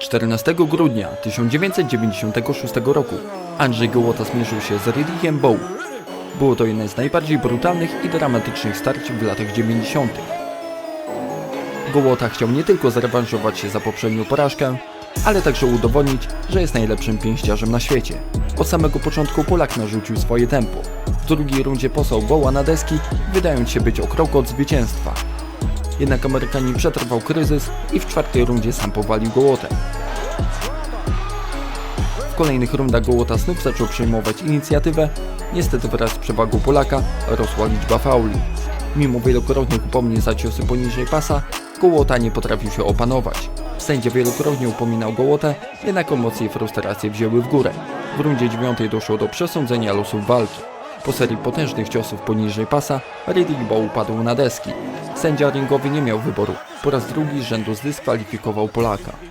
14 grudnia 1996 roku Andrzej Gołota zmierzył się z Ridleyem Bow. Było to jedne z najbardziej brutalnych i dramatycznych starć w latach 90. Gołota chciał nie tylko zrewanżować się za poprzednią porażkę, ale także udowodnić, że jest najlepszym pięściarzem na świecie. Od samego początku Polak narzucił swoje tempo. W drugiej rundzie posłał Boła na deski, wydając się być o krok od zwycięstwa. Jednak Amerykanin przetrwał kryzys i w czwartej rundzie sam powalił Gołotę. W kolejnych rundach Gołota znów zaczął przejmować inicjatywę, niestety wraz z przewagą Polaka rosła liczba fauli. Mimo wielokrotnych upomnień za ciosy poniżej pasa, Gołota nie potrafił się opanować. Sędzia wielokrotnie upominał Gołotę, jednak emocje i frustracje wzięły w górę. W rundzie dziewiątej doszło do przesądzenia losów walki. Po serii potężnych ciosów poniżej pasa, Riddick upadł na deski. Sędzia ringowy nie miał wyboru. Po raz drugi z rzędu zdyskwalifikował Polaka.